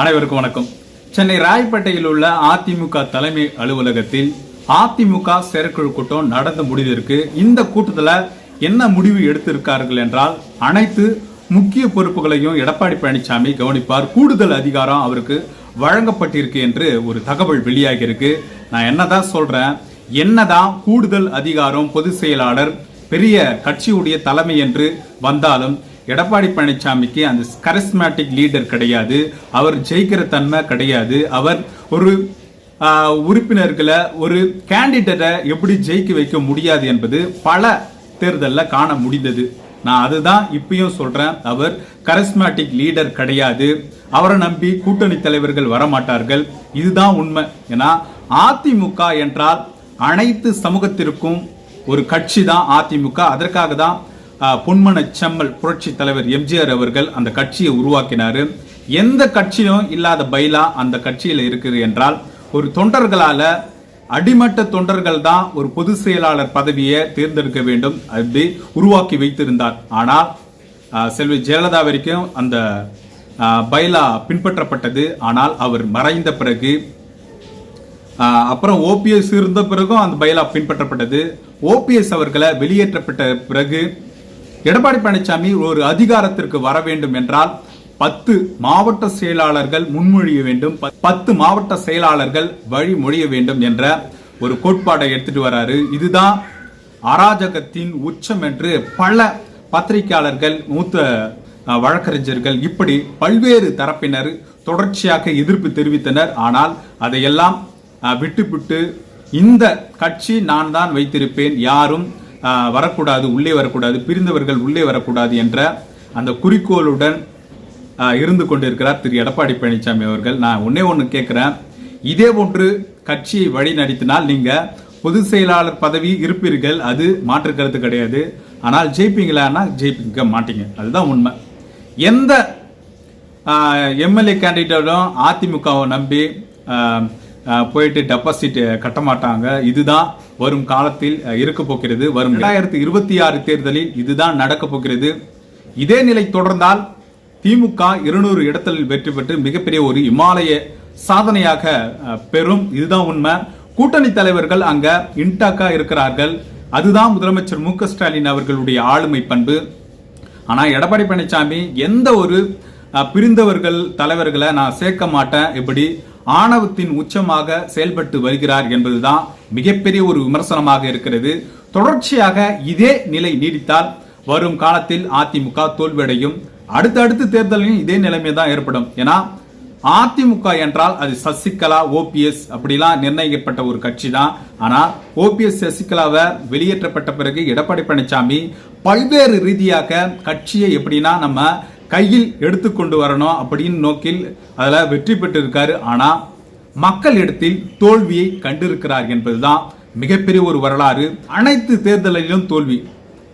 அனைவருக்கும் வணக்கம். சென்னை ராயப்பேட்டையில் உள்ள அதிமுக தலைமை அலுவலகத்தில் அதிமுக செயற்குழு கூட்டம் நடந்து முடிந்திருக்கு இந்த கூட்டத்தில் என்ன முடிவு எடுத்திருக்கார்கள் என்றால் அனைத்து முக்கிய பொறுப்புகளையும் எடப்பாடி பழனிசாமி கவனிப்பார். கூடுதல் அதிகாரம் அவருக்கு வழங்கப்பட்டிருக்கு என்று ஒரு தகவல் வெளியாகி இருக்கு நான் என்னதான் சொல்றேன் என்னதான் கூடுதல் அதிகாரம் பொதுச் செயலாளர் பெரிய கட்சியுடைய தலைமை என்று வந்தாலும் எடப்பாடி பழனிசாமிக்கு அந்த கரிஸ்மேட்டிக் லீடர் கிடையாது. அவர் ஜெயிக்கிற தன்மை கிடையாது. அவர் ஒரு உறுப்பினர்களை ஒரு கேண்டிடேட்டை எப்படி ஜெயிக்க வைக்க முடியாது என்பது பல தேர்தலில் காண முடிந்தது. நான் அதுதான் இப்பயும் சொல்கிறேன் அவர் கரிஸ்மேட்டிக் லீடர் கிடையாது. அவரை நம்பி கூட்டணி தலைவர்கள் வரமாட்டார்கள். இதுதான் உண்மை. ஏன்னா அதிமுக என்றால் அனைத்து சமூகத்திற்கும் ஒரு கட்சி தான் அதிமுக. அதற்காக தான் பொன்மனச்சம்மல் புரட்சி தலைவர் எம்ஜிஆர் அவர்கள் அந்த கட்சியை உருவாக்கினார். எந்த கட்சியும் இல்லாத பைலா அந்த கட்சியில் இருக்குது என்றால் ஒரு தொண்டர்களால் அடிமட்ட தொண்டர்கள் தான் ஒரு பொதுச் செயலாளர் பதவியை தேர்ந்தெடுக்க வேண்டும் அப்படி உருவாக்கி வைத்திருந்தார். ஆனால் செல்வி ஜெயலலிதா வரைக்கும் அந்த பைலா பின்பற்றப்பட்டது. ஆனால் அவர் மறைந்த பிறகு அப்புறம் ஓபிஎஸ் இருந்த பிறகும் அந்த பைலா பின்பற்றப்பட்டது. ஓபிஎஸ் அவர்களை வெளியேற்றப்பட்ட பிறகு எடப்பாடி பழனிசாமி ஒரு அதிகாரத்திற்கு வர வேண்டும் என்றால் பத்து மாவட்ட செயலாளர்கள் முன்மொழிய வேண்டும். பத்து மாவட்ட செயலாளர்கள் வழிமொழிய வேண்டும் என்ற ஒரு கோட்பாடை எடுத்துட்டு வராரு. இதுதான் அராஜகத்தின் உச்சம் என்று பல பத்திரிகையாளர்கள் மூத்த வழக்கறிஞர்கள் இப்படி பல்வேறு தரப்பினர் தொடர்ச்சியாக எதிர்ப்பு தெரிவித்தனர். ஆனால் அதையெல்லாம் அஹ், விட்டுவிட்டு இந்த கட்சி நான் தான் வைத்திருப்பேன் யாரும் வரக்கூடாது உள்ளே வரக்கூடாது பிரிந்தவர்கள் உள்ளே வரக்கூடாது என்ற அந்த குறிக்கோளுடன் இருந்து கொண்டிருக்கிறார் திரு எடப்பாடி பழனிசாமி அவர்கள். நான் ஒன்னே ஒன்று கேட்குறேன் இதே போன்று கட்சியை வழி நடத்தினால் நீங்கள் பொதுச் செயலாளர் பதவி இருப்பீர்கள். அது மாற்று கருத்து கிடையாது. ஆனால் ஜெயிப்பீங்களான்னா ஜெயிப்பிக்க மாட்டீங்க. அதுதான் உண்மை. எந்த எம்எல்ஏ கேண்டிடேட்டும் அதிமுகவை நம்பி போயிட்டு டெபாசிட் கட்ட மாட்டாங்க. இதுதான் வரும் காலத்தில் இருக்க போகிறது. வரும் இரண்டாயிரத்தி இருபத்தி ஆறு தேர்தலில் இதுதான் நடக்க போகிறது. இதே நிலை தொடர்ந்தால் திமுக இருநூறு இடத்தில் வெற்றி பெற்று மிகப்பெரிய ஒரு இமாலய சாதனையாக பெறும். இதுதான் உண்மை. கூட்டணி தலைவர்கள் அங்க இன்டாக்கா இருக்கிறார்கள். அதுதான் முதலமைச்சர் மு க ஸ்டாலின் அவர்களுடைய ஆளுமை பண்பு. ஆனால் எடப்பாடி பழனிசாமி எந்த ஒரு பிரிந்தவர்கள் தலைவர்களை நான் சேர்க்க மாட்டேன். இப்படி ஆணவத்தின் உச்சமாக செயல்பட்டு வருகிறார் என்பதுதான் மிகப்பெரிய ஒரு விமர்சனமாக இருக்கிறது. தொடர்ச்சியாக இதே நிலை நீடித்தால் வரும் காலத்தில் அதிமுக தோல்வியடையும். அடுத்தடுத்து தேர்தலையும் இதே நிலைமை தான் ஏற்படும். ஏன்னா அதிமுக என்றால் அது சசிகலா ஓபிஎஸ் அப்படிலாம் நிர்ணயிக்கப்பட்ட ஒரு கட்சி தான் ஆனால் ஓபிஎஸ் சசிகலாவை வெளியேற்றப்பட்ட பிறகு எடப்பாடி பழனிசாமி பல்வேறு ரீதியாக கட்சியை எப்படின்னா நம்ம கையில் எடுத்துக்கொண்டு வரணும் அப்படின்னு நோக்கில் அதில் வெற்றி பெற்று ஆனால் ஆனா மக்கள் இடத்தில் தோல்வியை கண்டிருக்கிறார் என்பதுதான் மிகப்பெரிய ஒரு வரலாறு. அனைத்து தேர்தலிலும் தோல்வி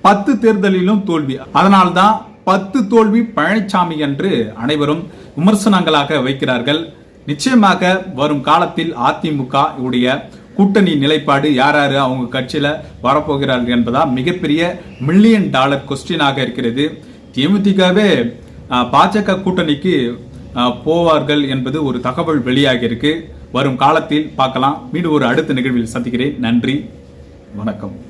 பத்து தேர்தலிலும் தோல்வி. அதனால்தான் பத்து தோல்வி பழனிசாமி என்று அனைவரும் விமர்சனங்களாக வைக்கிறார்கள். நிச்சயமாக வரும் காலத்தில் அதிமுக உடைய கூட்டணி நிலைப்பாடு யார் யார் அவங்க கட்சியில் வரப்போகிறார்கள் என்பதா மிகப்பெரிய மில்லியன் டாலர் கொஸ்டினாக இருக்கிறது. தேமுதிகவே பாஜக கூட்டணிக்கு போவார்கள் என்பது ஒரு தகவல் வெளியாகியிருக்கு. வரும் காலத்தில் பார்க்கலாம். மீண்டும் ஒரு அடுத்த நிகழ்வில் சந்திக்கிறேன். நன்றி. வணக்கம்.